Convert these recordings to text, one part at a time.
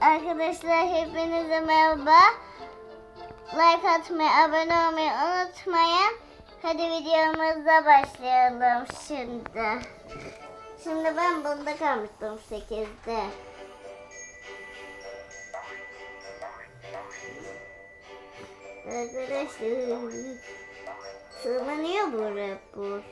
Arkadaşlar hepinize merhaba. Like atmayı, abone olmayı unutmayın. Hadi videomuza başlayalım şimdi. Şimdi ben bunda kalmıştım 8'de. Arkadaşlar tırmanıyor bu rapor.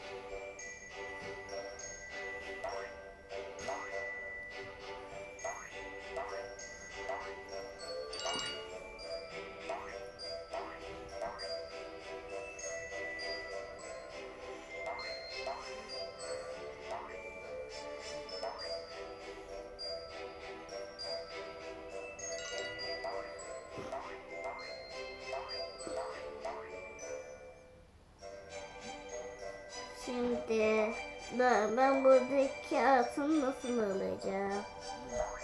Şimdi ben, ben buradaki altını nasıl alacağım?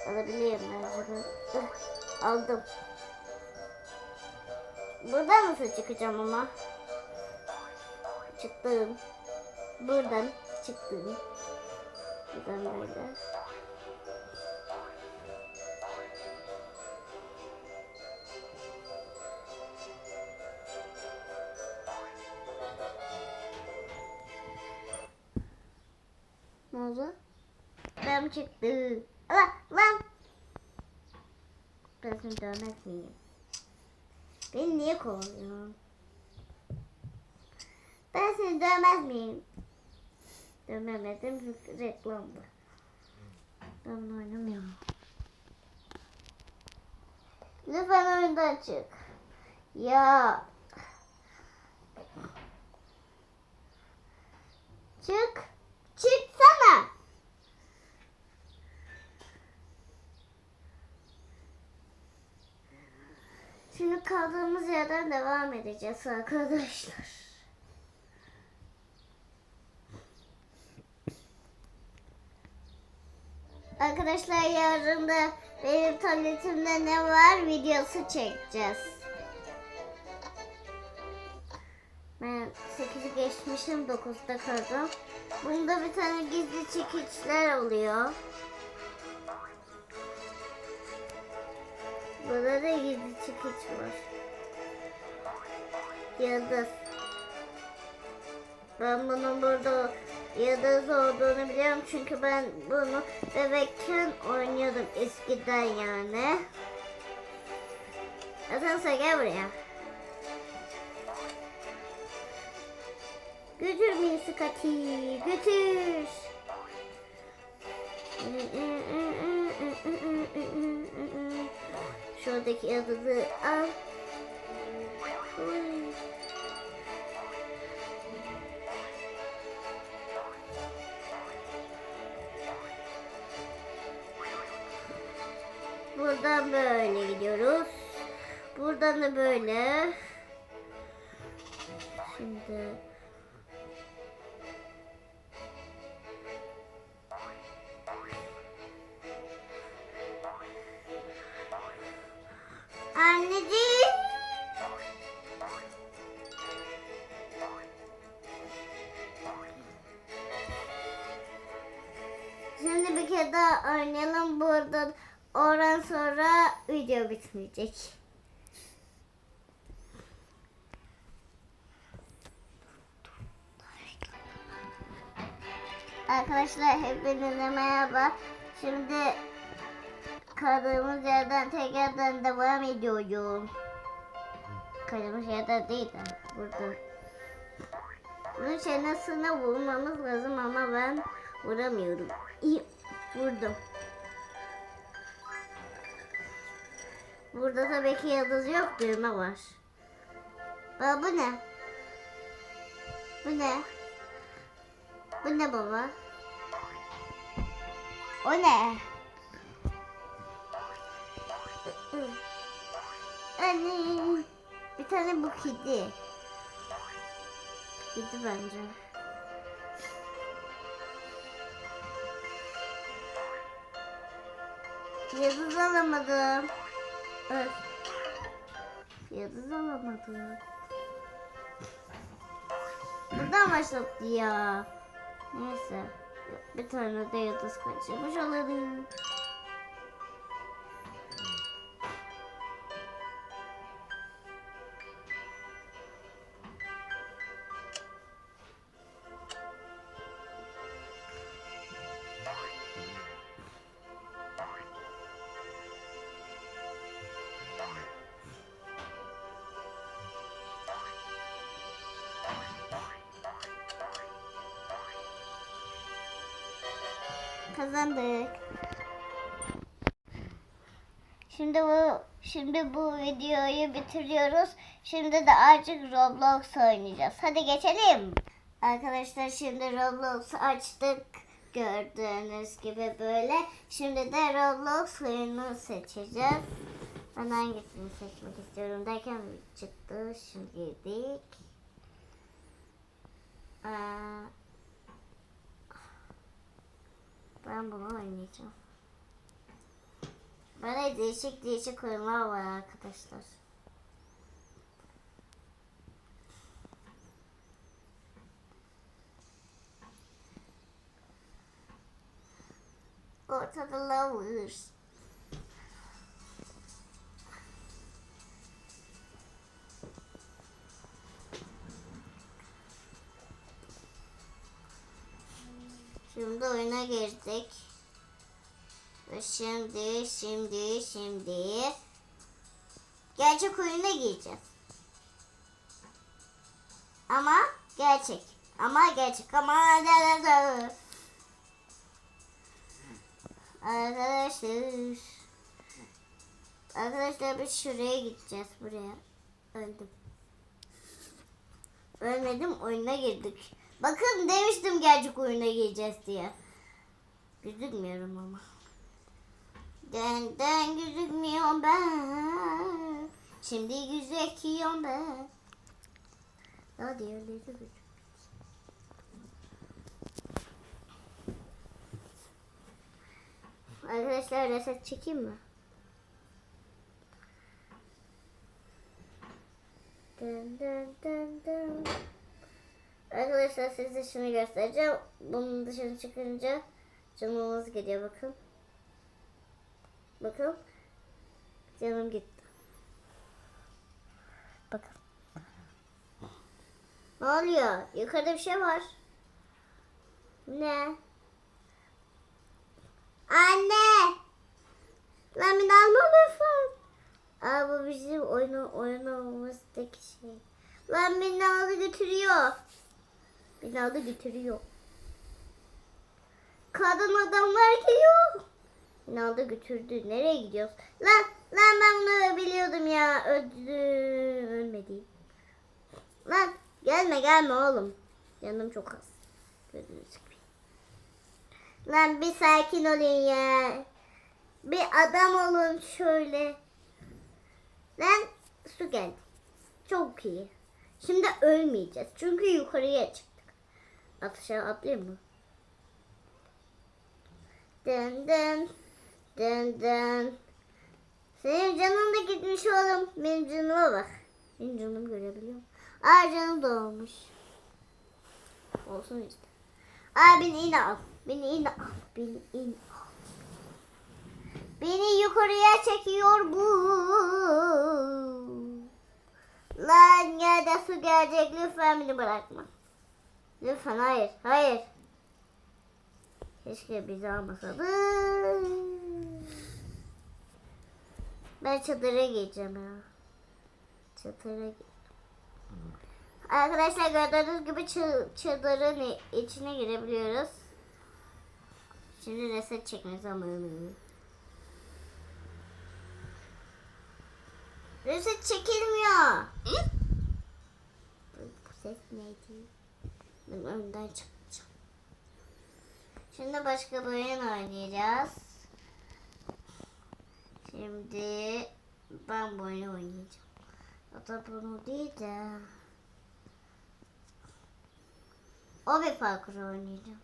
Alabiliyor muyum acaba? Aldım. Buradan nasıl çıkacağım ama? Çıktım. Buradan çıktım. Buradan böyle. Ne oldu? Ben çıktı. Allah lan. Ben seni dövmez miyim? Beni niye kovalıyorsun? Ben seni dövmez miyim? Dövmemedim çünkü reklamdı. Ben bunu oynamıyorum. Lütfen oyundan çık. Ya. Çık. Şimdi kaldığımız yerden devam edeceğiz arkadaşlar. Arkadaşlar yarın da benim tabletimde ne var videosu çekeceğiz. Ben 8'i geçmişim 9'da kaldım. Bunda bir tane gizli çekiçler oluyor. Burada da gizli çekiç var. Yıldız. Ben bunun burada yıldız olduğunu biliyorum çünkü ben bunu bebekken oynuyordum eskiden yani. Atansa gel buraya. Götür beni Scotty, götür. Şuradaki yıldızı al. Buradan böyle gidiyoruz. Buradan da böyle. Oynayalım. Burada oradan sonra video bitmeyecek. Arkadaşlar hepinize merhaba. Şimdi kaldığımız yerden tekrardan devam ediyorum. Kaldığımız yerden değil de burada. Bunun çenesine vurmamız lazım ama ben vuramıyorum. İyi, vurdum. Burada tabii ki yıldız yok, düğme var. Baba bu ne? Bu ne? Bu ne baba? O ne? Anne. Bir tane bu kedi. Kedi bence. Yıldız alamadım. Öf. Yıldız alamadım. Buradan başlattı ya. Neyse. Bir tane de yıldız kaçırmış olalım. Kazandık. Şimdi bu şimdi bu videoyu bitiriyoruz. Şimdi de artık Roblox oynayacağız. Hadi geçelim. Arkadaşlar şimdi Roblox açtık. Gördüğünüz gibi böyle. Şimdi de Roblox oyunu seçeceğiz. Ben hangisini seçmek istiyorum derken çıktı. Şimdi girdik. Ben bunu oynayacağım. Böyle değişik değişik oyunlar var arkadaşlar. Ortada lovers. Şimdi oyuna girdik. Ve şimdi, şimdi, şimdi gerçek oyuna gireceğiz. Ama gerçek. Ama gerçek. Ama da da da. Arkadaşlar. Arkadaşlar biz şuraya gideceğiz. Buraya. Öldüm. Ölmedim oyuna girdik. Bakın demiştim gerçek oyuna gireceğiz diye. Gözükmüyorum ama. Den gözükmüyorum ben. Şimdi gözüküyorum ben. Daha diğerleri de gözük. Arkadaşlar reset çekeyim mi? Dın dın dın dın. Arkadaşlar size şunu göstereceğim. Bunun dışına çıkınca canımız gidiyor bakın. Bakın. Canım gitti. Bakın. Ne oluyor? Yukarıda bir şey var. Ne? Anne! Lan beni alma lütfen. Aa bu bizim oyunu oynamamızdaki şey. Lan beni aldı götürüyor. Beni götürüyor. Kadın adamlar geliyor. Beni götürdü. Nereye gidiyoruz? Lan lan ben bunu biliyordum ya. Öldüm. Ölmedi. Lan gelme gelme oğlum. Yanım çok az. Gözünü sıkmayın. Lan bir sakin olun ya. Bir adam olun şöyle. Lan su geldi. Çok iyi. Şimdi ölmeyeceğiz. Çünkü yukarıya çıktık. Aşağı atlayayım mı? Dın dın. Dın dın. Senin canın da gitmiş oğlum. Benim canıma bak. Benim canım görebiliyor. Aa canım dolmuş. Olsun işte. Aa beni yine al. Beni yine al. Beni yine al. Beni yukarıya çekiyor bu. Lan ya da su gelecek. Lütfen beni bırakma. Lütfen hayır. Hayır. Keşke bizi almasadı. Ben çadıra gireceğim ya. Çadıra gireceğim. Arkadaşlar gördüğünüz gibi çadırın içine girebiliyoruz. Şimdi reset çekme zamanı. Reset çekilmiyor. Bu ses neydi? Önden çıkacağım. Şimdi başka bir oyun oynayacağız. Şimdi ben bu oyunu oynayacağım. Hatta bunu değil de o bir parkur oynayacağım.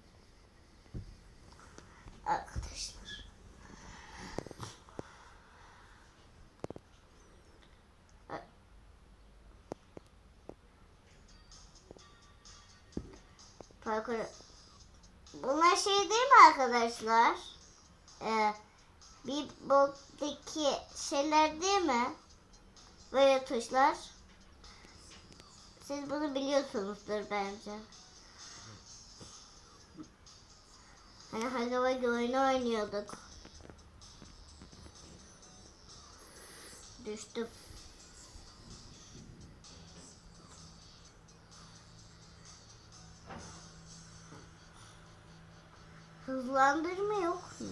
Arkadaşlar. Parkur. Bunlar şey değil mi arkadaşlar? Ee, bir boktaki şeyler değil mi? Böyle tuşlar. Siz bunu biliyorsunuzdur bence. Hani Hagi Vagi oyunu oynuyorduk. Düştüm. Hızlandırma yok mu?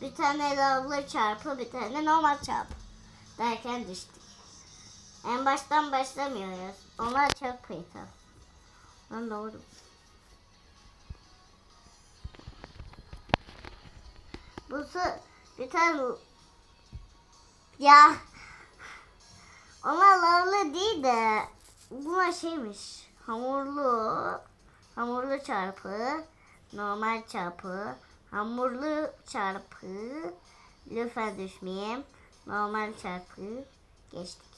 Bir tane lavlı çarpı, bir tane normal çarpı. Derken düştük. En baştan başlamıyoruz. Onlar çok kıyıtı. Ben doğru. Bu bir tane ya ona lavlı değil de buna şeymiş hamurlu hamurlu çarpı normal çarpı hamurlu çarpı lütfen düşmeyeyim normal çarpı geçtik.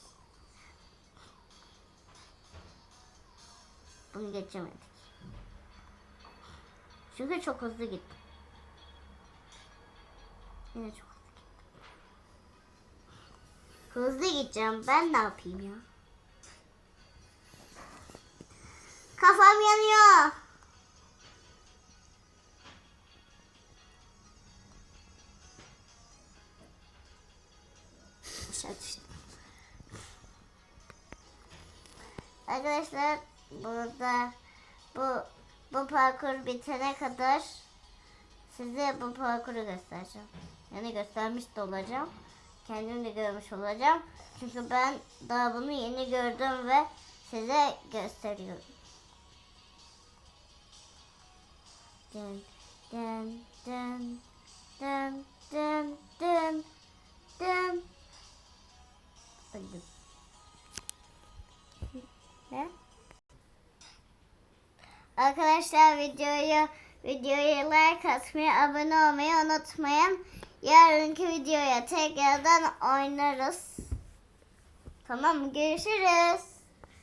Bunu geçemedik. Çünkü çok hızlı gitti yine çok Hızlı gideceğim. Ben ne yapayım ya? Kafam yanıyor. Arkadaşlar burada bu bu parkur bitene kadar size bu parkuru göstereceğim. Yani göstermiş de olacağım. Kendim de görmüş olacağım. Çünkü ben daha bunu yeni gördüm ve size gösteriyorum. Dın dın dın dın dın dın dın Öldüm. Ne? Arkadaşlar videoyu videoya like atmayı, abone olmayı unutmayın. Yarınki videoya tekrardan oynarız. Tamam mı? Görüşürüz.